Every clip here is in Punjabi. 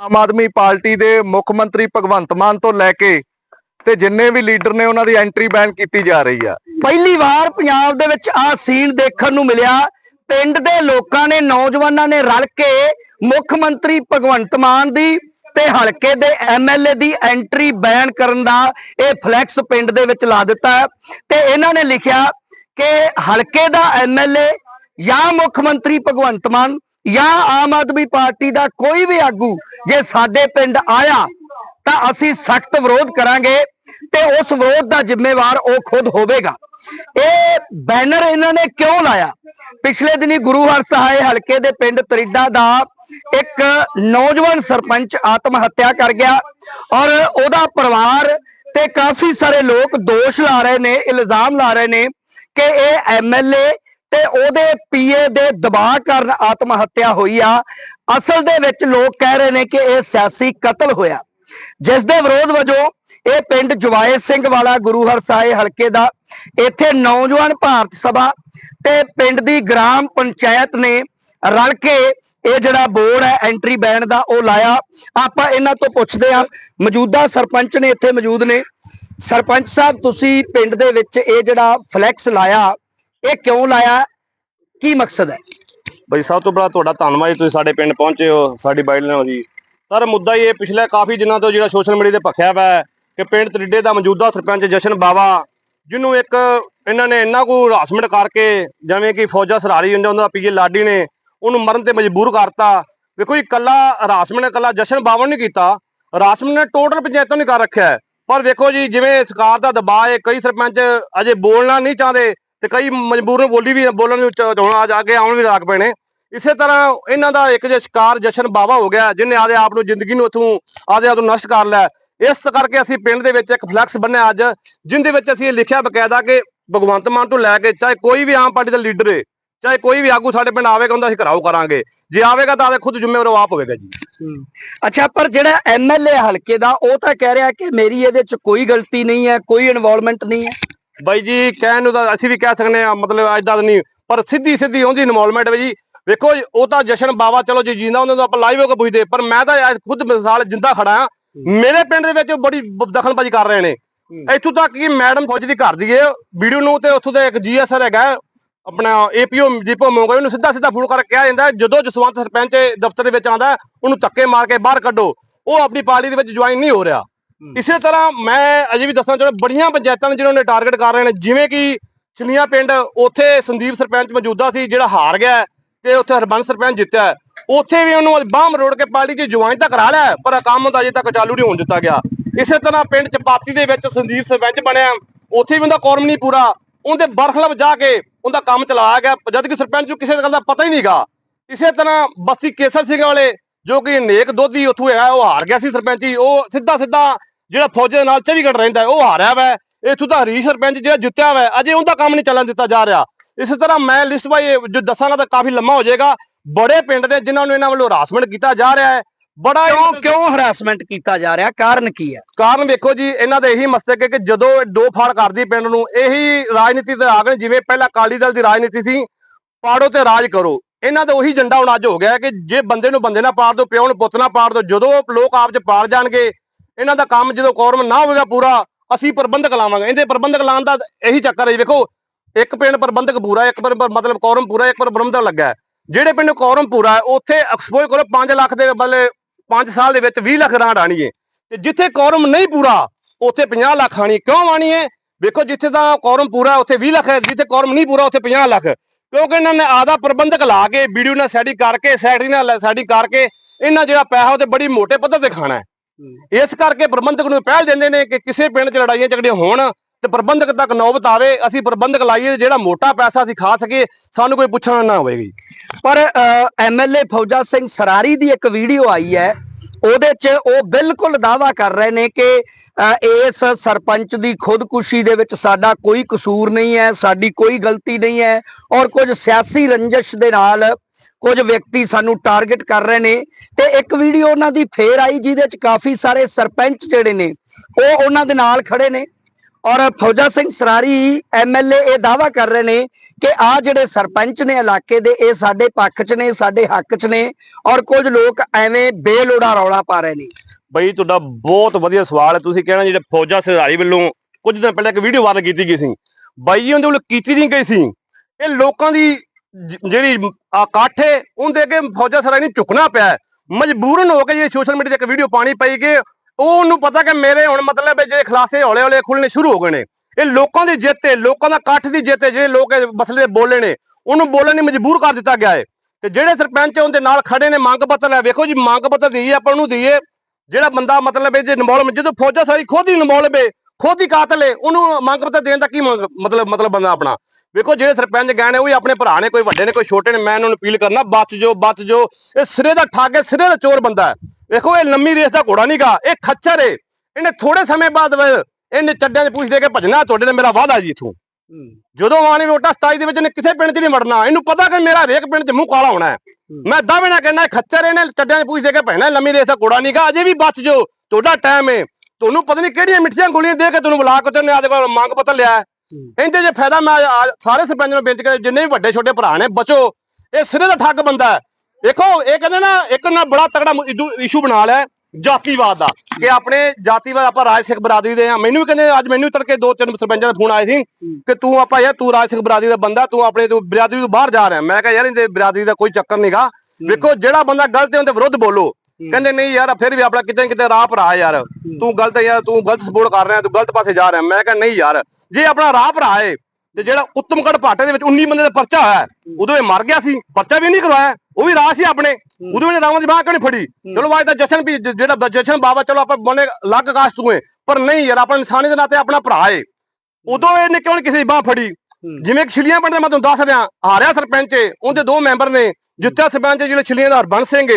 ਆਮ ਆਦਮੀ ਪਾਰਟੀ ਦੇ ਮੁੱਖ ਮੰਤਰੀ ਭਗਵੰਤ ਮਾਨ ਤੋਂ ਲੈ ਕੇ ਤੇ ਜਿੰਨੇ ਵੀ ਲੀਡਰ ਨੇ ਉਹਨਾਂ ਦੀ ਐਂਟਰੀ ਬੈਨ ਕੀਤੀ ਜਾ ਰਹੀ ਆ। ਪਹਿਲੀ ਵਾਰ ਪੰਜਾਬ ਦੇ ਵਿੱਚ ਆਹ ਸੀਨ ਦੇਖਣ ਨੂੰ ਮਿਲਿਆ। ਪਿੰਡ ਦੇ ਲੋਕਾਂ ਨੇ, ਨੌਜਵਾਨਾਂ ਨੇ ਰਲ ਕੇ ਮੁੱਖ ਮੰਤਰੀ ਭਗਵੰਤ ਮਾਨ ਦੀ ਤੇ ਹਲਕੇ ਦੇ ਐਮਐਲਏ ਦੀ ਐਂਟਰੀ ਬੈਨ ਕਰਨ ਦਾ ਇਹ ਫਲੈਕਸ ਪਿੰਡ ਦੇ ਵਿੱਚ ਲਾ ਦਿੱਤਾ ਹੈ। ਤੇ ਇਹਨਾਂ ਨੇ ਲਿਖਿਆ ਕਿ ਹਲਕੇ ਦਾ ਐਮਐਲਏ ਜਾਂ ਮੁੱਖ ਮੰਤਰੀ ਭਗਵੰਤ ਮਾਨ ਜਾਂ ਆਮ ਆਦਮੀ ਪਾਰਟੀ ਦਾ ਕੋਈ ਵੀ ਆਗੂ ਜੇ ਸਾਡੇ ਪਿੰਡ ਆਇਆ ਤਾਂ ਅਸੀਂ ਸਖਤ ਵਿਰੋਧ ਕਰਾਂਗੇ ਤੇ ਉਸ ਵਿਰੋਧ ਦਾ ਜ਼ਿੰਮੇਵਾਰ ਉਹ ਖੁਦ ਹੋਵੇਗਾ। ਇਹ ਬੈਨਰ ਇਹਨਾਂ ਨੇ ਕਿਉਂ ਲਾਇਆ? ਪਿਛਲੇ ਦਿਨੀ ਗੁਰੂ ਹਰ ਹਰਸਹਾਏ ਹਲਕੇ ਦੇ ਪਿੰਡ ਤਰੀਡਾ ਦਾ ਇੱਕ ਨੌਜਵਾਨ ਸਰਪੰਚ ਆਤਮ ਹੱਤਿਆ ਕਰ ਗਿਆ ਔਰ ਉਹਦਾ ਪਰਿਵਾਰ ਤੇ ਕਾਫੀ ਸਾਰੇ ਲੋਕ ਦੋਸ਼ ਲਾ ਰਹੇ ਨੇ, ਇਲਜ਼ਾਮ ਲਾ ਰਹੇ ਨੇ ਕਿ ਇਹ ਐਮਐਲਏ ਤੇ ਉਹਦੇ ਪੀਏ ਦੇ ਦਬਾਅ ਕਾਰਨ ਆਤਮ ਹੱਤਿਆ ਹੋਈ ਆ। ਅਸਲ ਦੇ ਵਿੱਚ ਲੋਕ ਕਹਿ ਰਹੇ ਨੇ ਕਿ ਇਹ ਸਿਆਸੀ ਕਤਲ ਹੋਇਆ। ਜਿਸ ਦੇ ਵਿਰੋਧ ਵਜੋਂ ਇਹ ਪਿੰਡ ਜਵਾਏ ਸਿੰਘ ਵਾਲਾ ਗੁਰੂ ਹਰਸਾਏ ਹਲਕੇ ਦਾ, ਇੱਥੇ ਨੌਜਵਾਨ ਭਾਰਤ ਸਭਾ ਤੇ ਪਿੰਡ ਦੀ ਗ੍ਰਾਮ ਪੰਚਾਇਤ ਨੇ ਰਲ ਕੇ ਇਹ ਜਿਹੜਾ ਬੋਰਡ ਹੈ, ਐਂਟਰੀ ਬੈਨ ਦਾ, ਉਹ ਲਾਇਆ। ਆਪਾਂ ਇਹਨਾਂ ਤੋਂ ਪੁੱਛਦੇ ਹਾਂ, ਮੌਜੂਦਾ ਸਰਪੰਚ ਨੇ ਇੱਥੇ ਮੌਜੂਦ ਨੇ। ਸਰਪੰਚ ਸਾਹਿਬ, ਤੁਸੀਂ ਪਿੰਡ ਦੇ ਵਿੱਚ ਇਹ ਜਿਹੜਾ ਫਲੈਕਸ ਲਾਇਆ ਇਹ ਕਿਉਂ ਲਾਇਆ? ਕੀ ਮਕਸਦ ਹੈ? ਬਈ ਸਭ ਤੋਂ ਪਹਿਲਾਂ ਤੁਹਾਡਾ ਧੰਨਵਾਦ ਜੀ, ਤੁਸੀਂ ਸਾਡੇ ਪਿੰਡ ਪਹੁੰਚੇ ਹੋ, ਸਾਡੀ ਬਾਈਟ ਲੈਣ ਜੀ। ਸਰ, ਮੁੱਦਾ ਇਹ ਪਿਛਲੇ ਕਾਫੀ ਦਿਨਾਂ ਤੋਂ ਜਿਹੜਾ ਸੋਸ਼ਲ ਮੀਡੀਆ ਤੇ ਭਖਿਆ ਵਾ ਕਿ ਪਿੰਡ ਤਰਿੱਡੇ ਦਾ ਮੌਜੂਦਾ ਸਰਪੰਚ ਜਸ਼ਨ ਬਾਵਾ, ਜਿਹਨੂੰ ਇੱਕ ਇਹਨਾਂ ਨੇ ਇੰਨਾ ਕੁ ਹਰਾਸਮੈਂਟ ਕਰਕੇ ਜਿਵੇਂ ਕਿ ਫੌਜਾ ਸਰਾਰੀ ਹੁੰਦਾ ਉਹਦਾ ਪੀਏ ਲਾਡੀ ਨੇ, ਉਹਨੂੰ ਮਰਨ ਤੇ ਮਜਬੂਰ ਕਰਤਾ। ਵੇਖੋ ਜੀ ਕੱਲਾ ਹਰਾਸਮੈਂਟ ਨੇ ਕੱਲਾ ਜਸ਼ਨ ਬਾਵਾ ਨੇ ਕੀਤਾ। ਹਰਾਸਮੈਂਟ ਨੇ ਟੋਟਲ ਪੰਚਾਇਤਾਂ ਨੇ ਕਰ ਰੱਖਿਆ ਪਰ ਵੇਖੋ ਜੀ, ਜਿਵੇਂ ਸਰਕਾਰ ਦਾ ਦਬਾਅ ਹੈ, ਕਈ ਸਰਪੰਚ ਅਜੇ ਬੋਲਣਾ ਨਹੀਂ ਚਾਹੁੰਦੇ ਤੇ ਕਈ ਮਜਬੂਰਨ ਬੋਲੀ ਵੀ ਬੋਲਣ ਨੂੰ ਚ- ਹੁਣ ਆ ਜਾ ਕੇ ਆਉਣ ਵੀ ਲੱਗ ਪਏ ਨੇ ਇਸੇ ਤਰ੍ਹਾਂ ਇਹਨਾਂ ਦਾ ਇੱਕ ਜੇ ਸ਼ਿਕਾਰ ਜਸ਼ਨ ਬਾਵਾ ਹੋ ਗਿਆ ਜਿਹਨੇ ਆਦੇ ਆਪ ਨੂੰ ਜ਼ਿੰਦਗੀ ਨੂੰ ਇਥੋਂ ਆਦੇ ਆਪ ਨੂੰ ਨਸ਼ਟ ਕਰ ਲਿਆ ਇਸ ਕਰਕੇ ਅਸੀਂ ਪਿੰਡ ਦੇ ਵਿੱਚ ਇੱਕ ਫਲੈਕਸ ਬੰਨਿਆ ਅੱਜ ਜਿੰਦੇ ਵਿੱਚ ਅਸੀਂ ਇਹ ਲਿਖਿਆ ਬਕਾਇਦਾ ਕਿ ਭਗਵੰਤ ਮਾਨ ਤੋਂ ਲੈ ਕੇ ਚਾਹੇ ਕੋਈ ਵੀ ਆਮ ਪਾਰਟੀ ਦਾ ਲੀਡਰ ਹੈ ਚਾਹੇ ਕੋਈ ਵੀ ਆਗੂ ਸਾਡੇ ਪਿੰਡ ਆਵੇਗਾ ਉਹਦਾ ਅਸੀਂ ਘਰਾਓ ਕਰਾਂਗੇ। ਜੇ ਆਵੇਗਾ ਤਾਂ ਆਦੇ ਖੁਦ ਜ਼ਿੰਮੇਵਾਰ ਆਪ ਹੋਵੇਗਾ ਜੀ। ਅੱਛਾ ਪਰ ਜਿਹੜਾ ਐਮਐਲਏ ਹਲਕੇ ਦਾ ਉਹ ਤਾਂ ਕਹਿ ਰਿਹਾ ਕਿ ਮੇਰੀ ਇਹਦੇ ਚ ਕੋਈ ਗਲਤੀ ਨਹੀਂ ਹੈ ਕੋਈ ਇਨਵੋਲਵਮੈਂਟ ਨਹੀਂ ਹੈ। ਬਾਈ ਜੀ ਕਹਿਣ ਨੂੰ ਤਾਂ ਅਸੀਂ ਵੀ ਕਹਿ ਸਕਨੇ ਆ ਮਤਲਬ ਐਦਾਂ ਨਹੀਂ ਪਰ ਸਿੱਧੀ ਸਿੱਧੀ ਉਹਦੀ ਇਨਵੋਲਵਮੈਂਟ ਹੈ ਜੀ। ਵੇਖੋ ਉਹ ਤਾਂ ਜਸ਼ਨ ਬਾਵਾ ਚਲੋ ਜੇ ਜਿੰਦਾ ਉਹਨਾਂ ਨੂੰ ਆਪਾਂ ਲਾਈਵ ਹੋ ਕੇ ਪੁੱਛਦੇ ਪਰ ਮੈਂ ਤਾਂ ਅੱਜ ਖੁਦ ਮਿਸਾਲ ਜਿੰਦਾ ਖੜਾ ਹਾਂ। ਮੇਰੇ ਪਿੰਡ ਦੇ ਵਿੱਚ ਬੜੀ ਦਖਲਅੰਦਾਜ਼ੀ ਕਰ ਰਹੇ ਨੇ। ਇੱਥੋਂ ਤੱਕ ਕਿ ਮੈਡਮ ਫੌਜ ਦੀ ਘਰ ਦੀ ਏ ਵੀਡੀਓ ਨੂੰ ਤੇ ਉੱਥੋਂ ਦਾ ਇੱਕ ਜੀਐਸਆਰ ਹੈਗਾ ਆਪਣਾ ਏਪੀਓ ਦੀਪੋ ਮੋਗਾ ਉਹਨੂੰ ਸਿੱਧਾ ਸਿੱਧਾ ਫੋਨ ਕਰਕੇ ਕਿਹਾ ਜਾਂਦਾ ਜਦੋਂ ਜਸਵੰਤ ਸਰਪੰਚ ਦਫ਼ਤਰ ਦੇ ਵਿੱਚ ਆਂਦਾ ਉਹਨੂੰ ਧੱਕੇ ਮਾਰ ਕੇ ਬਾਹਰ ਕੱਢੋ। ਉਹ ਆਪਣੀ ਪਾਰਟੀ ਦੇ ਵਿੱਚ ਜੁਆਇਨ ਨਹੀਂ ਹੋ ਰਿਹਾ। ਇਸੇ ਤਰ੍ਹਾਂ ਮੈਂ ਅਜੇ ਵੀ ਦੱਸਣਾ ਚਾਹੁੰਦਾ ਬੜੀਆਂ ਪੰਚਾਇਤਾਂ ਨੇ ਜਿਹਨਾਂ ਨੇ ਟਾਰਗੇਟ ਕਰ ਰਹੇ ਨੇ, ਜਿਵੇਂ ਕਿ ਚਲੀਆਂ ਪਿੰਡ, ਉੱਥੇ ਸੰਦੀਪ ਸਰਪੰਚ ਮੌਜੂਦਾ ਸੀ, ਜਿਹੜਾ ਹਾਰ ਗਿਆ ਤੇ ਉੱਥੇ ਹਰਬੰਸ ਸਰਪੰਚ ਜਿੱਤਿਆ। ਉੱਥੇ ਵੀ ਉਹਨੂੰ ਬਾਹਮ ਮਰੋੜ ਕੇ ਪਾਰਟੀ 'ਚ ਜੁਆਇਨ ਤਾਂ ਕਰਾ ਲਿਆ, ਪਰ ਕੰਮ ਤਾਂ ਅਜੇ ਤੱਕ ਚਾਲੂ ਨਹੀਂ ਹੋਣ ਦਿੱਤਾ ਗਿਆ। ਇਸੇ ਤਰ੍ਹਾਂ ਪਿੰਡ ਚਪਾਤੀ ਦੇ ਵਿੱਚ ਸੰਦੀਪ ਸਰਪੰਚ ਬਣਿਆ, ਉੱਥੇ ਵੀ ਉਹਦਾ ਕੌਰਮ ਨਹੀਂ ਪੂਰਾ, ਉਹਦੇ ਬਰਖਲਾਫ ਜਾ ਕੇ ਉਹਦਾ ਕੰਮ ਚਲਾਇਆ ਗਿਆ ਜਦ ਕਿ ਸਰਪੰਚ ਨੂੰ ਕਿਸੇ ਗੱਲ ਦਾ ਪਤਾ ਹੀ ਨਹੀਂਗਾ ਇਸੇ ਤਰ੍ਹਾਂ ਬਸਤੀ ਕੇਸਰ ਸਿੰਘ ਵਾਲੇ ਜੋ ਕਿ ਨੇਕ ਦੋਧੀ ਉੱਥੋਂ ਹੈ ਉਹ ਹਾਰ ਗਿਆ ਸੀ ਸਰਪੰਚੀ ਉਹ ਸਿੱਧਾ ਸਿੱਧਾ ਜਿਹੜਾ ਫੌਜ ਦੇ ਨਾਲ 24 ਘੰਟੇ ਰਹਿੰਦਾ ਉਹ ਹਾਰਿਆ ਵਾ। ਇਥੋਂ ਦਾ ਹਰੀਸ਼ ਸਰਪੰਚ ਜਿਹੜਾ ਜਿੱਤਿਆ ਵਾ ਅਜੇ ਉਹਦਾ ਕੰਮ ਨਹੀਂ ਚੱਲਣ ਦਿੱਤਾ ਜਾ ਰਿਹਾ। ਇਸੇ ਤਰ੍ਹਾਂ ਮੈਂ ਲਿਸਟ ਵਾਈ ਜੋ ਦੱਸਾਂਗਾ ਤਾਂ ਕਾਫੀ ਲੰਮਾ ਹੋ ਜਾਏਗਾ। ਬੜੇ ਪਿੰਡ ਦੇ ਜਿਨ੍ਹਾਂ ਨੂੰ ਇਹਨਾਂ ਵੱਲੋਂ ਹਰਾਸਮੈਂਟ ਕੀਤਾ ਜਾ ਰਿਹਾ ਹੈ ਬੜਾ ਕਿਉਂ ਕਿਉਂ ਹਰਾਸਮੈਂਟ ਕੀਤਾ ਜਾ ਰਿਹਾ? ਕਾਰਨ ਕੀ ਹੈ? ਕਾਰਨ ਵੇਖੋ ਜੀ ਇਹਨਾਂ ਦਾ ਇਹੀ ਮਸਤਕ ਹੈ ਕਿ ਜਦੋਂ ਇਹ ਦੋ ਫਾੜ ਕਰਦੀ ਪਿੰਡ ਨੂੰ ਇਹੀ ਰਾਜਨੀਤੀ ਤੇ ਆ ਗਏ ਜਿਵੇਂ ਪਹਿਲਾਂ ਅਕਾਲੀ ਦਲ ਦੀ ਰਾਜਨੀਤੀ ਸੀ ਪਾੜੋ ਤੇ ਰਾਜ ਕਰੋ। ਇਹਨਾਂ ਦਾ ਉਹੀ ਏਜੰਡਾ ਹੁਣ ਅੱਜ ਹੋ ਗਿਆ ਕਿ ਜੇ ਬੰਦੇ ਨੂੰ ਬੰਦੇ ਨਾਲ ਪਾੜ ਦੋ, ਪਿਓ ਨੂੰ ਪੁੱਤ ਨਾਲ ਪਾੜ ਦੋ, ਜਦੋਂ ਲੋਕ ਆਪ ਚ ਪਾੜ ਜਾਣਗੇ, ਇਹਨਾਂ ਦਾ ਕੰਮ ਜਦੋਂ ਕੌਰਮ ਨਾ ਹੋਵੇਗਾ ਪੂਰਾ, ਅਸੀਂ ਪ੍ਰਬੰਧਕ ਲਾਵਾਂਗੇ। ਇਹਦੇ ਪ੍ਰਬੰਧਕ ਲਾਉਣ ਦਾ ਇਹੀ ਚੱਕਰ ਹੈ ਜੀ। ਵੇਖੋ, ਇੱਕ ਪਿੰਡ ਪ੍ਰਬੰਧਕ ਪੂਰਾ, ਇੱਕ ਮਤਲਬ ਕੌਰਮ ਪੂਰਾ, ਇੱਕ ਪਰ ਪ੍ਰਬੰਧਕ ਲੱਗਾ ਜਿਹੜੇ ਪਿੰਡ ਕੌਰਮ ਪੂਰਾ ਹੈ, ਉੱਥੇ ਐਕਸਪੋਜ਼ ਕਰੋ 5 ਲੱਖ ਦੇ ਬਦਲੇ 5 ਸਾਲ ਦੇ ਵਿੱਚ 20 ਲੱਖ ਰਾਂਡ ਆਣੀ ਹੈ। ਤੇ ਜਿੱਥੇ ਕੌਰਮ ਨਹੀਂ ਪੂਰਾ, ਉੱਥੇ 50 ਲੱਖ ਆਣੀ ਕਿਉਂ ਆਣੀ ਹੈ? ਵੇਖੋ, ਜਿੱਥੇ ਤਾਂ ਕੌਰਮ ਪੂਰਾ, ਉੱਥੇ 20 ਲੱਖ ਹੈ, ਜਿੱਥੇ ਕੌਰਮ ਨਹੀਂ ਪੂਰਾ, ਉੱਥੇ 50 ਲੱਖ। ਕਿਉਂਕਿ ਇਹਨਾਂ ਨੇ ਆਦਾ ਪ੍ਰਬੰਧਕ ਲਾ ਕੇ ਵੀਡੀਓ ਨਾਲ ਸੈਟਿੰਗ ਕਰਕੇ ਸੈਟਿੰਗ ਨਾਲ ਸੈਟਿੰਗ ਕਰਕੇ ਇਹਨਾਂ ਜਿਹੜਾ ਪੈਸਾ ਉਹ ਤੇ ਬੜੀ ਮੋਟੇ ਪੱਧਰ ਤੇ ਖਾਣਾ ਹੈ। ਇਸ ਕਰਕੇ ਪ੍ਰਬੰਧਕ ਨੂੰ ਪਹਿਲ ਦਿੰਦੇ ਨੇ ਕਿ ਕਿਸੇ ਪਿੰਡ 'ਚ ਲੜਾਈਆਂ ਝਗੜੇ ਹੋਣ ਤੇ ਪ੍ਰਬੰਧਕ ਤੱਕ ਨੌਬਤ ਆਵੇ ਅਸੀਂ ਪ੍ਰਬੰਧਕ ਲਾਈਏ ਜਿਹੜਾ ਮੋਟਾ ਪੈਸਾ ਅਸੀਂ ਖਾ ਸਕੀਏ ਸਾਨੂੰ ਕੋਈ ਪੁੱਛਣਾ ਨਾ ਹੋਵੇਗੀ ਪਰ ਐਮਐਲਏ ਫੌਜਾ ਸਿੰਘ ਸਰਾਰੀ ਦੀ ਇੱਕ ਵੀਡੀਓ ਆਈ ਹੈ ਉਹਦੇ 'ਚ ਉਹ ਬਿਲਕੁਲ ਦਾਵਾ ਕਰ ਰਹੇ ਨੇ ਕਿ ਇਸ ਸਰਪੰਚ ਦੀ ਖੁਦਕੁਸ਼ੀ ਦੇ ਵਿੱਚ ਸਾਡਾ ਕੋਈ ਕਸੂਰ ਨਹੀਂ ਹੈ, ਸਾਡੀ ਕੋਈ ਗਲਤੀ ਨਹੀਂ ਹੈ ਔਰ ਕੁਝ ਸਿਆਸੀ ਰੰਜਿਸ਼ ਦੇ ਨਾਲ ਕੁਝ ਵਿਅਕਤੀ ਸਾਨੂੰ ਟਾਰਗੇਟ ਕਰ ਰਹੇ ਨੇ ਤੇ ਇੱਕ ਵੀਡੀਓ ਉਹਨਾਂ ਦੀ ਫੇਰ ਆਈ ਜਿਹਦੇ 'ਚ ਕਾਫੀ ਸਾਰੇ ਸਰਪੰਚ ਜਿਹੜੇ ਨੇ, ਉਹ ਉਹਨਾਂ ਦੇ ਨਾਲ ਖੜੇ ਨੇ। ਔਰ ਫੌਜਾ ਸਿੰਘ ਸਰਾਰੀ ਐਮਐਲਏ ਇਹ ਦਾਵਾ ਕਰ ਰਹੇ ਨੇ ਕਿ ਆ ਜਿਹੜੇ ਸਰਪੰਚ ਨੇ ਇਲਾਕੇ ਦੇ, ਇਹ ਸਾਡੇ ਪੱਖ 'ਚ ਨੇ, ਸਾਡੇ ਹੱਕ 'ਚ ਨੇ ਔਰ ਕੁਝ ਲੋਕ ਐਵੇਂ ਬੇਲੋੜਾ ਰੌਲਾ ਪਾ ਰਹੇ ਨੇ। ਬਈ ਤੁਹਾਡਾ ਬਹੁਤ ਵਧੀਆ ਸਵਾਲ ਹੈ। ਤੁਸੀਂ ਕਹਿਣਾ ਜਿਹੜੇ ਫੌਜਾ ਸਰਾਰੀ ਵੱਲੋਂ ਕੁਝ ਦਿਨ ਪਹਿਲਾਂ ਇੱਕ ਵੀਡੀਓ ਵਾਇਰਲ ਕੀਤੀ ਗਈ ਸੀ। ਬਾਈ ਜੀ ਉਹਦੇ ਵੱਲੋਂ ਕੀਤੀ ਨਹੀਂ ਗਈ ਸੀ। ਇਹ ਲੋਕਾਂ ਦੀ ਜਿਹੜੀ ਇਕੱਠ ਹੈ, ਉਹਦੇ ਅੱਗੇ ਫੌਜਾ ਸਰਾਰੀ ਨੂੰ ਝੁਕਣਾ ਪਿਆ ਮਜਬੂਰਨ ਹੋ ਕੇ ਜੇ ਸੋਸ਼ਲ ਮੀਡੀਆ ਤੇ ਇੱਕ ਵੀਡੀਓ ਪਾਣੀ ਪਈ ਕਿ ਉਹ ਉਹਨੂੰ ਪਤਾ ਕਿ ਮੇਰੇ ਹੁਣ ਮਤਲਬ ਜੇ ਜਿਹੜੇ ਖਲਾਸੇ ਹੌਲੇ ਹੌਲੇ ਖੁੱਲਣੇ ਸ਼ੁਰੂ ਹੋ ਗਏ ਨੇ। ਇਹ ਲੋਕਾਂ ਦੀ ਜਿੱਤ ਹੈ ਲੋਕਾਂ ਦਾ ਇਕੱਠ ਦੀ ਜਿੱਤ ਹੈ ਜਿਹੜੇ ਲੋਕ ਇਹ ਮਸਲੇ ਬੋਲੇ ਨੇ, ਉਹਨੂੰ ਬੋਲਣ ਲਈ ਮਜਬੂਰ ਕਰ ਦਿੱਤਾ ਗਿਆ ਹੈ ਤੇ ਜਿਹੜੇ ਸਰਪੰਚ ਉਹਦੇ ਨਾਲ ਖੜੇ ਨੇ, ਮੰਗ ਪੱਤਰ ਹੈ ਵੇਖੋ ਜੀ, ਮੰਗ ਪੱਤਰ ਦਈਏ ਆਪਾਂ ਉਹਨੂੰ ਦਈਏ ਜਿਹੜਾ ਬੰਦਾ ਮਤਲਬ ਇਹ ਜੇ ਇਨਵੋਲਵ ਜਦੋਂ ਫੌਜਾ ਸਾਰੀ ਖੁਦ ਹੀ ਇਨਵੋਲਵ ਹੈ ਖੁਦ ਹੀ ਕਾਤਲ ਹੈ ਉਹਨੂੰ ਮੰਗ ਪੱਤਰ ਦੇਣ ਦਾ ਕੀ ਮਤਲਬ ਮਤਲਬ ਬੰਦਾ ਆਪਣਾ? ਵੇਖੋ ਜਿਹੜੇ ਸਰਪੰਚ ਗਏ ਨੇ ਉਹ ਵੀ ਆਪਣੇ ਭਰਾ ਨੇ ਕੋਈ ਵੱਡੇ ਨੇ ਕੋਈ ਛੋਟੇ ਨੇ ਮੈਂ ਉਹਨਾਂ ਨੂੰ ਅਪੀਲ ਕਰਨਾ ਬਚ ਜੋ ਬਚ ਜੋ ਇਹ ਸਿਰੇ ਦਾ ਠੱਗ ਹੈ ਸਿਰੇ ਦਾ ਚੋਰ ਬੰਦਾ ਹੈ ਵੇਖੋ ਇਹ ਲੰਮੀ ਰੇਸ ਦਾ ਘੋੜਾ ਨਹੀਂਗਾ ਇਹ ਖੱਚਰ ਹੈ ਇਹਨੇ ਥੋੜੇ ਸਮੇਂ ਬਾਅਦ ਇਹਨੇ ਚੱਡਿਆਂ 'ਚ ਪੁੱਛ ਦੇ ਕੇ ਭਜਣਾ ਤੁਹਾਡੇ ਨਾਲ ਮੇਰਾ ਵਾਅਦਾ ਜੀ ਇਥੋਂ। ਜਦੋਂ ਆਣੀ ਵੋਟਾਂ 27 ਦੇ ਵਿੱਚ ਇਹਨੇ ਕਿਸੇ ਪਿੰਡ 'ਚ ਨਹੀਂ ਵੜਨਾ। ਇਹਨੂੰ ਪਤਾ ਕਿ ਮੇਰਾ ਹਰੇਕ ਪਿੰਡ 'ਚ ਮੂੰਹ ਕਾਲਾ ਹੋਣਾ ਹੈ। ਮੈਂ ਦਾਅਵੇ ਨਾਲ ਕਹਿੰਦਾ ਖੱਚਰ ਇਹਨੇ ਚੱਡਿਆਂ 'ਚ ਪੁੱਛ ਦੇ ਕੇ ਭਜਣਾ ਲੰਮੀ ਰੇਸ ਦਾ ਘੋੜਾ ਨਹੀਂਗਾ ਅਜੇ ਵੀ ਬਚ ਜੋ ਤੁਹਾਡਾ ਟਾਈਮ ਹੈ ਤੁਹਾਨੂੰ ਪਤਾ ਨਹੀਂ ਕਿਹੜੀਆਂ ਮਿੱਠੀਆਂ ਗੋਲੀਆਂ ਦੇ ਕੇ ਤੁਹਾਨੂੰ ਬੁਲਾ ਕੇ ਤੇ ਆਦੇ ਕੋਲ ਮੰਗ ਪੱਤਰ ਲਿਆ। ਇਹਦੇ ਜੇ ਫਾਇਦਾ ਮੈਂ ਸਾਰੇ ਸਰਪੰਚ ਨੂੰ ਬੇਨਤੀ ਕਰ ਜਿੰਨੇ ਵੀ ਵੱਡੇ ਛੋਟੇ ਭਰਾ ਨੇ ਬਚੋ। ਇਹ ਸਿਰੇ ਦਾ ਠੱਗ ਬੰਦਾ ਹੈ। ਦੇਖੋ ਇਹ ਕਹਿੰਦੇ ਨਾ ਇੱਕ ਨਾ ਬੜਾ ਤਗੜਾ ਇਸ਼ੂ ਬਣਾ ਲਿਆ ਜਾਤੀਵਾਦ ਦਾ। ਕਿ ਆਪਣੇ ਜਾਤੀਵਾਦ ਆਪਾਂ ਰਾਜ ਸਿੱਖ ਬਰਾਦਰੀ ਦੇ ਆ ਮੈਨੂੰ ਵੀ ਕਹਿੰਦੇ ਅੱਜ ਮੈਨੂੰ ਤੜਕੇ ਦੋ ਤਿੰਨ ਸਰਪੰਚਾਂ ਦੇ ਫੋਨ ਆਏ ਸੀ ਕਿ ਤੂੰ ਆਪਾਂ ਯਾਰ ਤੂੰ ਰਾਜ ਸਿੱਖ ਬਰਾਦਰੀ ਦਾ ਬੰਦਾ ਤੂੰ ਆਪਣੇ ਤੂੰ ਬਰਾਦਰੀ ਤੋਂ ਬਾਹਰ ਜਾ ਰਿਹਾ। ਮੈਂ ਕਿਹਾ ਯਾਰ ਇਹਦੇ ਬਰਾਦਰੀ ਦਾ ਕੋਈ ਚੱਕਰ ਨਹੀਂਗਾ ਵੇਖੋ ਜਿਹੜਾ ਬੰਦਾ ਗਲਤ ਹੈ ਉਹਦੇ ਵਿਰੁੱਧ ਬੋਲੋ। ਕਹਿੰਦੇ ਨਹੀਂ ਯਾਰ ਫਿਰ ਵੀ ਆਪਣਾ ਕਿਤੇ ਕਿਤੇ ਰਾਹ ਭਰਾ ਯਾਰ। ਤੂੰ ਗਲਤ ਯਾਰ ਤੂੰ ਗਲਤ ਸਪੋਰਟ ਕਰ ਰਿਹਾ ਤੂੰ ਗਲਤ ਪਾਸੇ ਜਾ ਰਿਹਾ। ਮੈਂ ਕਿਹਾ ਨਹੀਂ ਯਾਰ ਜੇ ਆਪਣਾ ਰਾਹ ਭਰਾ ਹੈ ਤੇ ਜਿਹੜਾ ਉੱਤਮਗੜ ਭਾਟੇ ਦੇ ਵਿੱਚ 19 ਬੰਦੇ ਦਾ ਪਰਚਾ ਹੋਇਆ ਹੈ, ਉਦੋਂ ਇਹ ਮਰ ਗਿਆ ਸੀ ਪਰਚਾ ਵੀ ਨਹੀਂ ਕਰਵਾਇਆ ਉਹ ਵੀ ਰਾਹ ਸੀ ਆਪਣੇ। ਉਦੋਂ ਇਹਨੇ ਰਾਵਾਂ ਦੀ ਬਾਹ ਕਿਉਂ ਨਹੀਂ ਫੜੀ? ਚਲੋ ਅੱਜ ਦਾ ਜਸ਼ਨ ਵੀ ਜਿਹੜਾ ਜਸ਼ਨ ਬਾਬਾ ਚਲੋ ਆਪਾਂ ਬਣੇ ਅਲੱਗ ਕਾਸ਼ ਤੂੰ ਪਰ ਨਹੀਂ ਯਾਰ ਆਪਣਾ ਇਨਸਾਨੀ ਦੇ ਨਾਤੇ ਆਪਣਾ ਭਰਾ ਹੈ ਉਦੋਂ ਇਹਨੇ ਕਿਉਂ ਕਿਸੇ ਦੀ ਬਾਹ ਫੜੀ। ਜਿਵੇਂ ਕਿ ਛਿਲੀਆਂ ਪਿੰਡ ਦੇ ਮੈਂ ਤੁਹਾਨੂੰ ਦੱਸ ਰਿਹਾ ਹਾਰਿਆ ਸਰਪੰਚ ਉਹਦੇ ਦੋ ਮੈਂਬਰ ਨੇ ਜਿੱਤਿਆ ਸਰਪੰਚ ਜਿਹੜੇ ਛਿਲੀਆਂ ਦਾ ਹਰਬੰਸ ਸਿੰਘ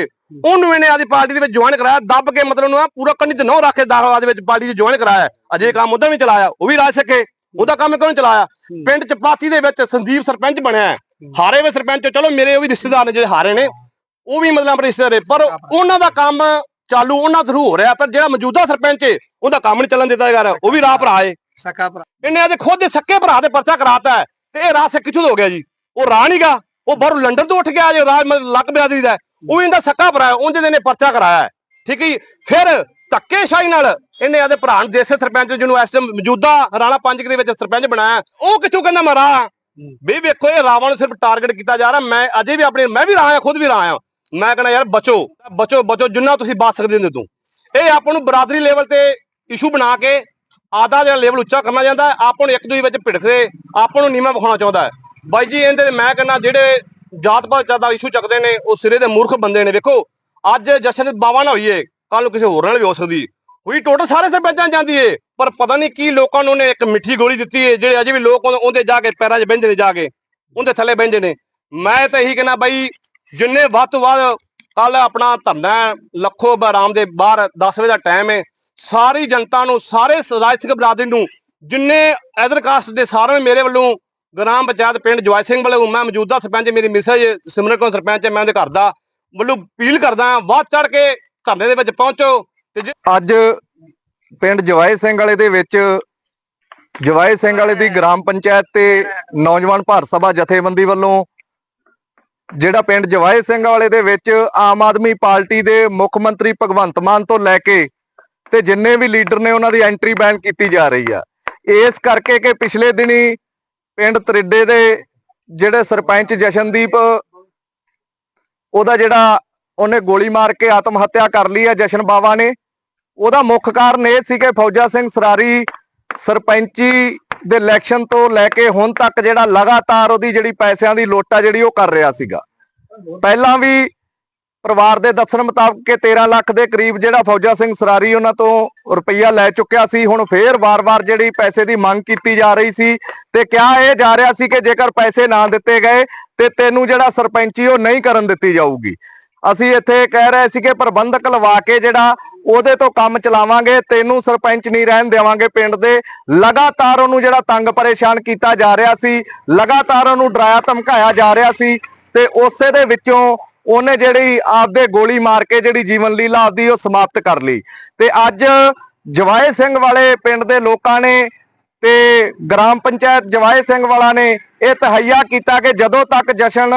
ਉਹਨੂੰ ਇਹਨੇ ਆਦੀ ਪਾਰਟੀ ਦੇ ਵਿੱਚ ਜੁਆਇਨ ਕਰਾਇਆ ਦੱਬ ਕੇ ਮਤਲਬ ਨੂੰ ਪੂਰਾ ਕੰਨੀ ਤੇ ਨਹੁੰ ਰੱਖ ਕੇ ਦਾਖਲਾ ਦੇ ਵਿੱਚ ਪਾਰਟੀ 'ਚ ਜੁਆਇਨ ਕਰਾਇਆ। ਅਜੇ ਕੰਮ ਉਹਦਾ ਵੀ ਚਲਾਇਆ ਉਹ ਵੀ ਰਾਜ ਸਕੇ ਉਹਦਾ ਕੰਮ ਕਿਉਂ ਚਲਾਇਆ? ਪਿੰਡ ਚਪਾਤੀ ਦੇ ਵਿੱਚ ਸੰਦੀਪ ਸਰਪੰਚ ਬਣਿਆ। ਹਾਰੇ ਵੇ ਸਰਪੰਚ ਚਲੋ ਮੇਰੇ ਉਹ ਵੀ ਰਿਸ਼ਤੇਦਾਰ ਨੇ ਜਿਹੜੇ ਹਾਰੇ ਨੇ ਉਹ ਵੀ ਮਤਲਬ ਆਪਣੇ ਰਿਸ਼ਤੇਦਾਰ ਪਰ ਉਹਨਾਂ ਦਾ ਕੰਮ ਚਾਲੂ ਉਹਨਾਂ ਥਰੂ ਹੋ ਰਿਹਾ ਪਰ ਜਿਹੜਾ ਮੌਜੂਦਾ ਸਰਪੰਚ ਹੈ ਉਹਦਾ ਕੰਮ ਨਹੀਂ ਚੱਲਣ ਦਿੱਤਾ ਯਾਰ ਉਹ ਵੀ ਰਾਹ ਭਰਾ ਹੈ ਸਕਾ ਭਰਾ। ਇਹਨੇ ਆਦੇ ਖੁਦ ਦੇ ਸੱਕੇ ਭਰਾ ਦੇ ਪਰਚਾ ਕਰਾਤਾ ਹੈ। ਤੇ ਇਹ ਰਾਹ ਸੇ ਕਿੱਥੋਂ ਹੋ ਗਿਆ ਜੀ? ਉਹ ਰਾਹ ਨਹੀਂਗਾ ਉਹ ਬਾਹਰੋਂ ਲੰਡਨ ਤੋਂ ਉੱਠ ਗਿਆ ਜੇ ਰਾਜ ਲੱਕ ਬਿਆਦਰੀ ਦਾ। ਉਹ ਇਹਦਾ ਸੱਕਾ ਭਰਾ ਉਹਦੇ ਦੇ ਨੇ ਪਰਚਾ ਕਰਾਇਆ ਹੈ। ਠੀਕ ਹੈ ਫਿਰ ਧੱਕੇਸ਼ਾਹੀ ਨਾਲ ਇਹਨੇ ਆਦੇ ਭਰਾ ਨੂੰ ਦੇਸੇ ਸਰਪੰਚ ਜਿਹਨੂੰ ਇਸ ਟਾਈਮ ਮੌਜੂਦਾ ਰਾਣਾ ਪੰਜ ਦੇ ਵਿੱਚ ਸਰਪੰਚ ਬਣਾਇਆ ਉਹ ਕਿੱਥੋਂ ਕਹਿੰਦਾ ਮੈਂ ਰਾਹ ਹਾਂ। ਵੀ ਵੇਖੋ ਇਹ ਰਾਵਾਂ ਨੂੰ ਸਿਰਫ ਟਾਰਗੇਟ ਕੀਤਾ ਜਾ ਰਿਹਾ। ਮੈਂ ਅਜੇ ਵੀ ਆਪਣੇ ਮੈਂ ਵੀ ਰਾਹ ਆ ਖੁਦ ਵੀ ਰਾਹ ਆ ਮੈਂ ਕਹਿੰਦਾ ਯਾਰ ਬਚੋ। ਬਚੋ ਬਚੋ। ਜਿੰਨਾ ਤੁਸੀਂ ਬਚ ਸਕਦੇ ਹੋ ਤੂੰ। ਇਹ ਆਪਾਂ ਨੂੰ ਬਰਾਦਰੀ ਲੈਵਲ ਤੇ ਇਸ਼ੂ ਬਣਾ ਕੇ ਆਦਾ ਜਿਹੜਾ ਲੈਵਲ ਉੱਚਾ ਕਰਨਾ ਜਾਂਦਾ ਆਪਾਂ ਨੂੰ ਇੱਕ ਦੂਜੇ ਵਿੱਚ ਭਿੜਕਦੇ, ਆਪਾਂ ਨੂੰ ਨੀਵਾਂ ਵਿਖਾਉਣਾ ਚਾਹੁੰਦਾ ਹੈ। ਬਾਈ ਜੀ, ਇਹਦੇ ਮੈਂ ਕਹਿੰਦਾ, ਜਿਹੜੇ ਜਾਤ ਪਾਤ ਦਾ ਇਸ਼ੂ ਚੱਕਦੇ ਨੇ, ਉਹ ਸਿਰੇ ਦੇ ਮੂਰਖ ਬੰਦੇ ਨੇ। ਵੇਖੋ, ਅੱਜ ਜਸ਼ਨ ਬਾਵਾ ਨਾ ਹੋਈਏ ਕੱਲ ਨੂੰ ਕਿਸੇ ਹੋਰ ਨਾਲ ਵੀ ਹੋ ਸਕਦੀ। ਹੋਈ ਟੋਟਲ ਸਾਰੇ ਸਰਪੰਚਾਂ ਨੂੰ ਜਾਂਦੀ ਏ, ਪਰ ਪਤਾ ਨਹੀਂ ਕੀ ਲੋਕਾਂ ਨੂੰ ਉਹਨੇ ਇੱਕ ਮਿੱਠੀ ਗੋਲੀ ਦਿੱਤੀ ਏ, ਜਿਹੜੇ ਅਜੇ ਵੀ ਲੋਕ ਉਹਦੇ- ਉਹਦੇ ਜਾ ਕੇ ਪੈਰਾਂ 'ਚ ਬਹਿੰਦੇ ਨੇ, ਜਾ ਕੇ। ਉਹਦੇ ਥੱਲੇ ਬਹਿੰਦੇ ਨੇ। ਮੈਂ ਤਾਂ ਇਹੀ ਕਹਿੰਦਾ, ਬਾਈ, ਜਿੰਨੇ ਵੱਧ ਤੋਂ ਵੱਧ ਕੱਲ ਆਪਣਾ ਧਰਨਾ ਲੱਖੋ ਬਰਾਮ ਦੇ ਬਾਹਰ 10 ਵਜੇ ਦਾ ਟਾਈਮ ਹੈ ਸਾਰੀ ਜਨਤਾ ਨੂੰ, ਸਾਰੇ ਰਾਜਸਿਕ ਬਰਾਦਰੀ ਨੂੰ, ਜਿੰਨੇ ਐਦਰ ਕਾਸਟ ਦੇ ਸਾਰਿਆਂ ਮੇਰੇ ਵੱਲੋਂ ਗ੍ਰਾਮ ਪੰਚਾਇਤ ਪਿੰਡ ਜਵਾਈ ਸਿੰਘ ਵੱਲੋਂ ਮੈਂ ਮੌਜੂਦਾ ਸਰਪੰਚ, ਮੇਰੀ ਮਿਸਜ ਸਿਮਰਨ ਕੌਰ ਸਰਪੰਚ ਹੈ, ਮੈਂ ਉਹਦੇ ਘਰ ਦਾ ਵੱਲੋਂ ਅਪੀਲ ਕਰਦਾ ਵੱਧ ਚੜ ਕੇ ਧਰਨੇ ਦੇ ਵਿੱਚ ਪਹੁੰਚੋ ਤੇ ਅੱਜ ਪਿੰਡ ਜਵਾਏ ਸਿੰਘ ਵਾਲੇ ਦੇ ਵਿੱਚ ਜਵਾਏ ਸਿੰਘ ਵਾਲੇ ਦੀ ਗ੍ਰਾਮ ਪੰਚਾਇਤ ਤੇ ਨੌਜਵਾਨ ਭਾਰਤ ਸਭਾ ਜਥੇਬੰਦੀ ਵੱਲੋਂ ਜਿਹੜਾ ਪਿੰਡ ਜਵਾਏ ਸਿੰਘ ਵਾਲੇ ਦੇ ਵਿੱਚ ਆਮ ਆਦਮੀ ਪਾਰਟੀ ਦੇ ਮੁੱਖ ਮੰਤਰੀ ਭਗਵੰਤ ਮਾਨ ਤੋਂ ਲੈ ਕੇ ਤੇ ਜਿੰਨੇ ਵੀ ਲੀਡਰ ਨੇ ਉਹਨਾਂ ਦੀ ਐਂਟਰੀ ਬੈਨ ਕੀਤੀ ਜਾ ਰਹੀ ਆ। ਇਸ ਕਰਕੇ ਕਿ ਪਿਛਲੇ ਦਿਨੀ ਪਿੰਡ ਤਰਿੱਡੇ ਦੇ ਜਿਹੜੇ ਸਰਪੰਚ ਜਸ਼ਨਦੀਪ, ਉਹਦਾ ਜਿਹੜਾ ਉਹਨੇ ਗੋਲੀ ਮਾਰ ਕੇ ਆਤਮ ਹੱਤਿਆ ਕਰ ਲਈ ਹੈ ਜਸ਼ਨ ਬਾਵਾ ਨੇ। ਉਹਦਾ ਮੁੱਖ ਕਾਰਨ ਇਹ ਸੀ ਕਿ ਫੌਜਾ ਸਿੰਘ ਸਰਾਰੀ ਸਰਪੰਚੀ ਦੇ ਇਲੈਕਸ਼ਨ ਤੋਂ ਲੈ ਕੇ ਹੁਣ ਤੱਕ ਜਿਹੜਾ ਲਗਾਤਾਰ ਉਹਦੀ ਜਿਹੜੀ ਪੈਸਿਆਂ ਦੀ ਲੋਟਾ ਜਿਹੜੀ ਉਹ ਕਰ ਰਿਹਾ ਸੀਗਾ। ਪਹਿਲਾਂ ਵੀ ਪਰਿਵਾਰ ਦੇ ਦੱਸਣ ਮੁਤਾਬਕ ਕਿ 13 ਲੱਖ ਦੇ ਕਰੀਬ ਜਿਹੜਾ ਫੌਜਾ ਸਿੰਘ ਸਰਾਰੀ ਉਹਨਾਂ ਤੋਂ ਰੁਪਈਆ ਲੈ ਚੁੱਕਿਆ ਸੀ। ਹੁਣ ਫੇਰ ਵਾਰ-ਵਾਰ ਜਿਹੜੀ ਪੈਸੇ ਦੀ ਮੰਗ ਕੀਤੀ ਜਾ ਰਹੀ ਸੀ ਤੇ ਕਿਹਾ ਇਹ ਜਾ ਰਿਹਾ ਸੀ ਕਿ ਜੇਕਰ ਪੈਸੇ ਨਾ ਦਿੱਤੇ ਗਏ ਤੇ ਤੈਨੂੰ ਜਿਹੜਾ ਸਰਪੰਚੀ ਉਹ ਨਹੀਂ ਕਰਨ ਦਿੱਤੀ ਜਾਊਗੀ। ਅਸੀਂ ਇੱਥੇ ਕਹਿ ਰਹੇ ਸੀ ਕਿ ਪ੍ਰਬੰਧਕ ਲਵਾ ਕੇ ਜਿਹੜਾ ਉਹਦੇ ਤੋਂ ਕੰਮ ਚਲਾਵਾਂਗੇ, ਤੈਨੂੰ ਸਰਪੰਚ ਨਹੀਂ ਰਹਿਣ ਦੇਵਾਂਗੇ ਪਿੰਡ ਦੇ। ਲਗਾਤਾਰ ਉਹਨੂੰ ਜਿਹੜਾ ਤੰਗ ਪਰੇਸ਼ਾਨ ਕੀਤਾ ਜਾ ਰਿਹਾ ਸੀ, ਲਗਾਤਾਰ ਉਹਨੂੰ ਡਰਾਇਆ ਧਮਕਾਇਆ ਜਾ ਰਿਹਾ ਸੀ ਤੇ ਉਸੇ ਦੇ ਵਿੱਚੋਂ ਉਹਨੇ ਜਿਹੜੀ ਆਪਦੇ ਗੋਲੀ ਮਾਰ ਕੇ ਜਿਹੜੀ ਜੀਵਨ ਲੀਲਾ ਆਪਦੀ ਉਹ ਸਮਾਪਤ ਕਰ ਲਈ। ਤੇ ਅੱਜ ਜਵਾਏ ਸਿੰਘ ਵਾਲੇ ਪਿੰਡ ਦੇ ਲੋਕਾਂ ਨੇ ਤੇ ਗ੍ਰਾਮ ਪੰਚਾਇਤ ਜਵਾਏ ਸਿੰਘ ਵਾਲਾ ਨੇ ਇਹ ਤਹਈਆ ਕੀਤਾ ਕਿ ਜਦੋਂ ਤੱਕ ਜਸ਼ਨ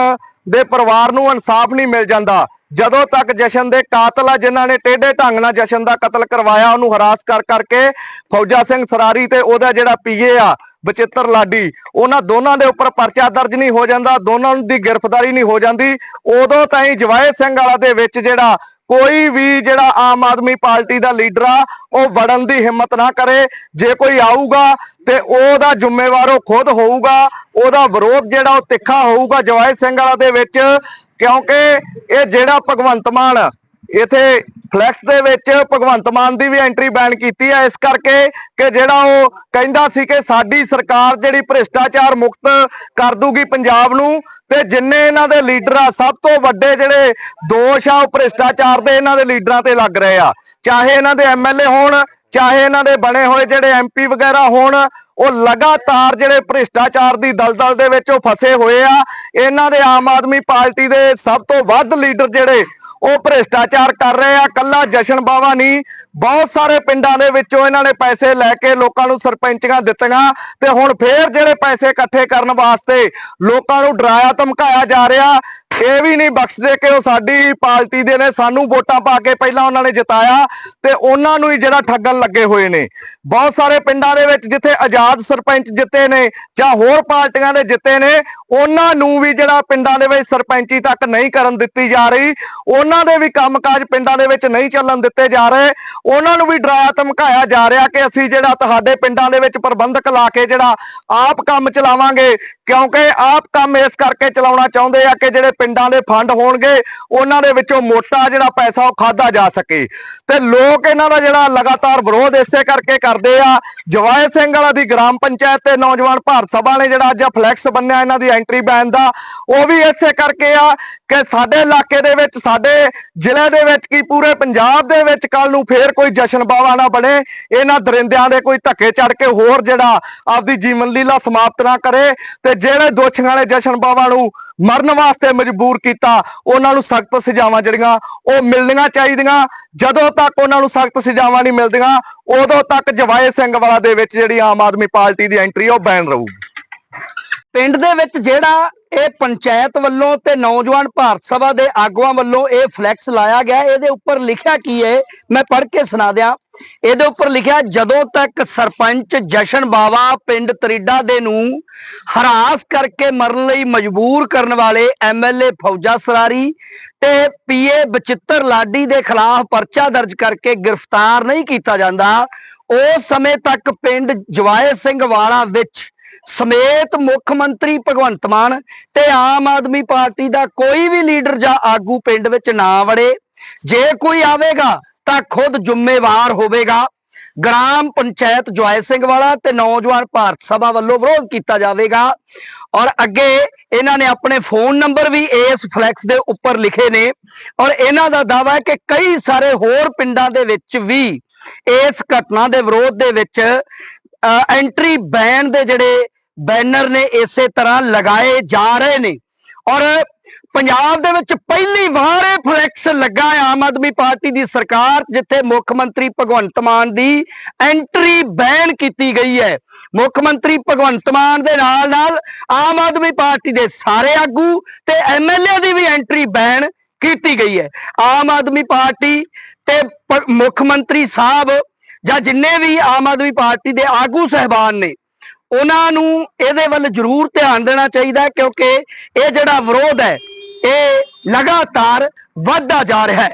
ਦੇ ਪਰਿਵਾਰ ਨੂੰ ਇਨਸਾਫ ਨਹੀਂ ਮਿਲ ਜਾਂਦਾ, ਜਦੋਂ ਤੱਕ ਜਸ਼ਨ ਦੇ ਕਾਤਲ ਆ ਜਿਨ੍ਹਾਂ ਨੇ ਟੇਢੇ ਢੰਗ ਨਾਲ ਜਸ਼ਨ ਦਾ ਕਤਲ ਕਰਵਾਇਆ, ਉਹਨੂੰ ਹਰਾਸ ਕਰ ਕਰਕੇ ਫੌਜਾ ਸਿੰਘ ਸਰਾਰੀ ਤੇ ਉਹਦਾ ਜਿਹੜਾ ਪੀਏ ਆ ਬਚਿੱਤਰ ਲਾਡੀ। ਉਹਨਾਂ ਦੋਨਾਂ ਦੇ ਉੱਪਰ ਪਰਚਾ ਦਰਜ ਨਹੀਂ ਹੋ ਜਾਂਦਾ, ਦੋਨਾਂ ਦੀ ਗ੍ਰਿਫਤਾਰੀ ਨਹੀਂ ਹੋ ਜਾਂਦੀ। ਉਦੋਂ ਤਾਈਂ ਜਵਾਇਦ ਸਿੰਘ ਵਾਲਾ ਦੇ ਵਿੱਚ ਜਿਹੜਾ ਕੋਈ ਵੀ ਜਿਹੜਾ ਆਮ ਆਦਮੀ ਪਾਰਟੀ ਦਾ ਲੀਡਰ ਆ, ਉਹ ਵੜਨ ਦੀ ਹਿੰਮਤ ਨਾ ਕਰੇ। ਜੇ ਕੋਈ ਆਊਗਾ ਤੇ ਉਹਦਾ ਜ਼ਿੰਮੇਵਾਰ ਉਹ ਖੁਦ ਹੋਊਗਾ, ਉਹਦਾ ਵਿਰੋਧ ਜਿਹੜਾ ਉਹ ਤਿੱਖਾ ਹੋਊਗਾ ਜਵਾਇਦ ਸਿੰਘ ਵਾਲਾ ਦੇ ਵਿੱਚ, ਕਿਉਂਕਿ ਇਹ ਜਿਹੜਾ ਭਗਵੰਤ ਮਾਨ ਇੱਥੇ ਫਲੈਕਸ ਦੇ ਵਿੱਚ ਭਗਵੰਤ ਮਾਨ ਦੀ ਵੀ ਐਂਟਰੀ ਬੈਨ ਕੀਤੀ ਹੈ। ਇਸ ਕਰਕੇ ਕਿ ਜਿਹੜਾ ਉਹ ਕਹਿੰਦਾ ਸੀ ਕਿ ਸਾਡੀ ਸਰਕਾਰ ਜਿਹੜੀ ਭ੍ਰਿਸ਼ਟਾਚਾਰ ਮੁਕਤ ਕਰ ਦੂਗੀ ਪੰਜਾਬ ਨੂੰ, ਤੇ ਜਿੰਨੇ ਇਹਨਾਂ ਦੇ ਲੀਡਰ ਆ, ਸਭ ਤੋਂ ਵੱਡੇ ਜਿਹੜੇ ਦੋਸ਼ ਆ, ਉਹ ਭ੍ਰਿਸ਼ਟਾਚਾਰ ਦੇ ਇਹਨਾਂ ਦੇ ਲੀਡਰਾਂ ਤੇ ਲੱਗ ਰਹੇ ਆ। ਚਾਹੇ ਇਹਨਾਂ ਦੇ ਐਮਐਲਏ ਹੋਣ, ਚਾਹੇ ਇਹਨਾਂ ਦੇ ਬਣੇ ਹੋਏ ਜਿਹੜੇ ਐਮਪੀ ਵਗੈਰਾ ਹੋਣ, ਉਹ ਲਗਾਤਾਰ ਜਿਹੜੇ ਭ੍ਰਿਸ਼ਟਾਚਾਰ ਦੀ ਦਲਦਲ ਦੇ ਵਿੱਚ ਉਹ ਫਸੇ ਹੋਏ ਆ। ਇਹਨਾਂ ਦੇ ਆਮ ਆਦਮੀ ਪਾਰਟੀ ਦੇ ਸਭ ਤੋਂ ਵੱਧ ਲੀਡਰ ਜਿਹੜੇ ਉਹ ਭ੍ਰਿਸ਼ਟਾਚਾਰ ਕਰ ਰਹੇ ਆ, ਕੱਲਾ ਜਸ਼ਨ ਬਾਵਾ ਨਹੀਂ, ਬਹੁਤ ਸਾਰੇ ਪਿੰਡਾਂ ਦੇ ਵਿੱਚੋਂ ਇਹਨਾਂ ਨੇ ਪੈਸੇ ਲੈ ਕੇ ਲੋਕਾਂ ਨੂੰ ਸਰਪੰਚੀਆਂ ਦਿੱਤੀਆਂ ਤੇ ਹੁਣ ਫੇਰ ਜਿਹੜੇ ਪੈਸੇ ਇਕੱਠੇ ਕਰਨ ਵਾਸਤੇ ਲੋਕਾਂ ਨੂੰ ਡਰਾਇਆ, ਧਮਕਾਇਆ ਜਾ ਰਿਹਾ, ਇਹ ਵੀ ਨਹੀਂ ਬਖਸ਼ਦੇ ਕਿ ਉਹ ਸਾਡੀ ਪਾਰਟੀ ਦੇ ਨੇ, ਸਾਨੂੰ ਵੋਟਾਂ ਪਾ ਕੇ ਪਹਿਲਾਂ ਉਹਨਾਂ ਨੇ ਜਿਤਾਇਆ ਤੇ ਉਹਨਾਂ ਨੂੰ ਹੀ ਜਿਹੜਾ ਠੱਗਣ ਲੱਗੇ ਹੋਏ ਨੇ। ਬਹੁਤ ਸਾਰੇ ਪਿੰਡਾਂ ਦੇ ਵਿੱਚ ਜਿੱਥੇ ਆਜ਼ਾਦ ਸਰਪੰਚ ਜਿੱਤੇ ਨੇ ਜਾਂ ਹੋਰ ਪਾਰਟੀਆਂ ਦੇ ਜਿੱਤੇ ਨੇ, ਉਹਨਾਂ ਨੂੰ ਵੀ ਜਿਹੜਾ ਪਿੰਡਾਂ ਦੇ ਵਿੱਚ ਸਰਪੰਚੀ ਤੱਕ ਨਹੀਂ ਕਰਨ ਦਿੱਤੀ ਜਾ ਰਹੀ, ਉਹਨਾਂ ਉਹਨਾਂ ਦੇ ਵੀ ਕੰਮਕਾਜ ਪਿੰਡਾਂ ਦੇ ਵਿੱਚ ਨਹੀਂ ਚੱਲਣ ਦਿੱਤੇ ਜਾ ਰਹੇ। ਉਹਨਾਂ ਨੂੰ ਵੀ ਡਰਾਇਆ ਧਮਕਾਇਆ ਜਾ ਰਿਹਾ ਕਿ ਅਸੀਂ ਜਿਹੜਾ ਤੁਹਾਡੇ ਪਿੰਡਾਂ ਦੇ ਵਿੱਚ ਪ੍ਰਬੰਧਕ ਲਾ ਕੇ ਜਿਹੜਾ ਆਪ ਕੰਮ ਚਲਾਵਾਂਗੇ ਕਿਉਂਕਿ ਆਪ ਕੰਮ ਇਸ ਕਰਕੇ ਚਲਾਉਣਾ ਚਾਹੁੰਦੇ ਆ ਕਿ ਜਿਹੜੇ ਪਿੰਡਾਂ ਦੇ ਫੰਡ ਹੋਣਗੇ, ਉਹਨਾਂ ਦੇ ਵਿੱਚੋਂ ਮੋਟਾ ਜਿਹੜਾ ਪੈਸਾ ਉਹ ਖਾਦਾ ਜਾ ਸਕੇ। ਤੇ ਲੋਕ ਇਹਨਾਂ ਦਾ ਜਿਹੜਾ ਲਗਾਤਾਰ ਵਿਰੋਧ ਇਸੇ ਕਰਕੇ ਕਰਦੇ ਆ। ਜਵਾਏ ਸਿੰਘ ਵਾਲਾ ਦੀ ਗ੍ਰਾਮ ਪੰਚਾਇਤ ਤੇ ਨੌਜਵਾਨ ਭਾਰਤ ਸਭਾ ਨੇ ਜਿਹੜਾ ਅੱਜ ਫਲੈਕਸ ਬੰਨਿਆ ਇਹਨਾਂ ਦੀ ਐਂਟਰੀ ਬੈਨ ਦਾ, ਉਹ ਵੀ ਇਸੇ ਕਰਕੇ ਆ ਕਿ ਸਾਡੇ ਇਲਾਕੇ ਦੇ ਵਿੱਚ, ਸਾਡੇ ਜ਼ਿਲ੍ਹੇ ਦੇ ਵਿੱਚ ਕੀ ਪੂਰੇ ਪੰਜਾਬ ਦੇ ਵਿੱਚ ਕੱਲ ਨੂੰ ਫੇਰ ਕੋਈ ਜਸ਼ਨ ਬਾਵਾ ਨਾ ਬਣੇ। ਇਹਨਾਂ ਦਰਿੰਦਿਆਂ ਦੇ ਕੋਈ ਧੱਕੇ ਚੜ ਕੇ ਹੋਰ ਜਿਹੜਾ ਆਪਦੀ ਜੀਵਨ ਲੀਲਾ ਸਮਾਪਤ ਨਾ ਕਰੇ। ਤੇ ਜਿਹੜੇ ਦੋਸ਼ੀਆਂ ਵਾਲੇ ਜਸ਼ਨ ਬਾਵਾ ਨੂੰ ਮਰਨ ਵਾਸਤੇ ਮਜਬੂਰ ਕੀਤਾ, ਉਹਨਾਂ ਨੂੰ ਸਖਤ ਸਜ਼ਾਵਾਂ ਜਿਹੜੀਆਂ, ਉਹ ਮਿਲਣੀਆਂ ਚਾਹੀਦੀਆਂ। ਜਦੋਂ ਤੱਕ ਉਹਨਾਂ ਨੂੰ ਸਖਤ ਸਜ਼ਾਵਾਂ ਨਹੀਂ ਮਿਲਦੀਆਂ, ਉਦੋਂ ਤੱਕ ਜਵਾਏ ਸਿੰਘ ਵਾਲਾ ਦੇ ਵਿੱਚ ਜਿਹੜੀ ਆਮ ਆਦਮੀ ਪਾਰਟੀ ਦੀ ਐਂਟਰੀ ਉਹ ਬੈਨ ਰਹੂਗੀ। ਪਿੰਡ ਦੇ ਵਿੱਚ ਜਿਹੜਾ ਇਹ ਪੰਚਾਇਤ ਵੱਲੋਂ ਤੇ ਨੌਜਵਾਨ ਭਾਰਤ ਸਭਾ ਦੇ ਆਗੂਆਂ ਵੱਲੋਂ ਇਹ ਫਲੈਕਸ ਲਾਇਆ ਗਿਆ। ਇਹਦੇ ਉੱਪਰ ਲਿਖਿਆ ਕੀ ਹੈ ਮੈਂ ਪੜ੍ਹ ਕੇ ਸੁਣਾ ਦਿਆਂ। ਇਹਦੇ ਉੱਪਰ ਲਿਖਿਆ, ਜਦੋਂ ਤੱਕ ਸਰਪੰਚ ਜਸ਼ਨ ਬਾਵਾ ਪਿੰਡ ਤਰੀਡਾ ਦੇ ਨੂੰ ਹਰਾਸ ਕਰਕੇ ਮਰਨ ਲਈ ਮਜਬੂਰ ਕਰਨ ਵਾਲੇ ਐਮਐਲਏ ਫੌਜਾ ਸਰਾਰੀ ਤੇ ਪੀਏ ਬਚਿੱਤਰ ਲਾਡੀ ਦੇ ਖਿਲਾਫ ਪਰਚਾ ਦਰਜ ਕਰਕੇ ਗ੍ਰਿਫਤਾਰ ਨਹੀਂ ਕੀਤਾ ਜਾਂਦਾ, ਉਸ ਸਮੇਂ ਤੱਕ ਪਿੰਡ ਜਵਾਏ ਸਿੰਘ ਵਾਲਾ ਵਿੱਚ ਸਮੇਤ ਮੁੱਖ ਮੰਤਰੀ ਭਗਵੰਤ ਮਾਨ ਤੇ ਆਮ ਆਦਮੀ ਪਾਰਟੀ ਦਾ ਕੋਈ ਵੀ ਲੀਡਰ ਜਾਂ ਆਗੂ ਪਿੰਡ ਵਿੱਚ ਨਾ ਵੜੇ। ਜੇ ਕੋਈ ਆਵੇਗਾ ਤਾਂ ਖੁਦ ਜ਼ਿੰਮੇਵਾਰ ਹੋਵੇਗਾ। ਗ੍ਰਾਮ ਪੰਚਾਇਤ ਜਵਾਈ ਸਿੰਘ ਵਾਲਾ ਤੇ ਨੌਜਵਾਨ ਭਾਰਤ ਸਭਾ ਵੱਲੋਂ ਵਿਰੋਧ ਕੀਤਾ ਜਾਵੇਗਾ। ਔਰ ਅੱਗੇ ਇਹਨਾਂ ਨੇ ਆਪਣੇ ਫੋਨ ਨੰਬਰ ਵੀ ਇਸ ਫਲੈਕਸ ਦੇ ਉੱਪਰ ਲਿਖੇ ਨੇ। ਔਰ ਇਹਨਾਂ ਦਾ ਦਾਅਵਾ ਹੈ ਕਿ ਕਈ ਸਾਰੇ ਹੋਰ ਪਿੰਡਾਂ ਦੇ ਵਿੱਚ ਵੀ ਇਸ ਘਟਨਾ ਦੇ ਵਿਰੋਧ ਦੇ ਵਿੱਚ ਐਂਟਰੀ ਬੈਨ ਦੇ ਜਿਹੜੇ ਬੈਨਰ ਨੇ ਇਸੇ ਤਰ੍ਹਾਂ ਲਗਾਏ ਜਾ ਰਹੇ ਨੇ। ਔਰ ਪੰਜਾਬ ਦੇ ਵਿੱਚ ਪਹਿਲੀ ਵਾਰ ਇਹ ਫਲੈਕਸ ਲੱਗਾ ਹੈ ਆਮ ਆਦਮੀ ਪਾਰਟੀ ਦੀ ਸਰਕਾਰ, ਜਿੱਥੇ ਮੁੱਖ ਮੰਤਰੀ ਭਗਵੰਤ ਮਾਨ ਦੀ ਐਂਟਰੀ ਬੈਨ ਕੀਤੀ ਗਈ ਹੈ। ਮੁੱਖ ਮੰਤਰੀ ਭਗਵੰਤ ਮਾਨ ਦੇ ਨਾਲ ਨਾਲ ਆਮ ਆਦਮੀ ਪਾਰਟੀ ਦੇ ਸਾਰੇ ਆਗੂ ਤੇ ਐਮਐਲਏ ਦੀ ਵੀ ਐਂਟਰੀ ਬੈਨ ਕੀਤੀ ਗਈ ਹੈ। ਆਮ ਆਦਮੀ ਪਾਰਟੀ ਤੇ ਮੁੱਖ ਮੰਤਰੀ ਸਾਹਿਬ ਜਾਂ ਜਿੰਨੇ ਵੀ ਆਮ ਆਦਮੀ ਪਾਰਟੀ ਦੇ ਆਗੂ ਸਹਿਬਾਨ ਨੇ ਉਹਨਾਂ ਨੂੰ ਇਹਦੇ ਵੱਲ ਜ਼ਰੂਰ ਧਿਆਨ ਦੇਣਾ ਚਾਹੀਦਾ ਕਿਉਂਕਿ ਇਹ ਜਿਹੜਾ ਵਿਰੋਧ ਹੈ, ਇਹ ਲਗਾਤਾਰ ਵੱਧਦਾ ਜਾ ਰਿਹਾ ਹੈ।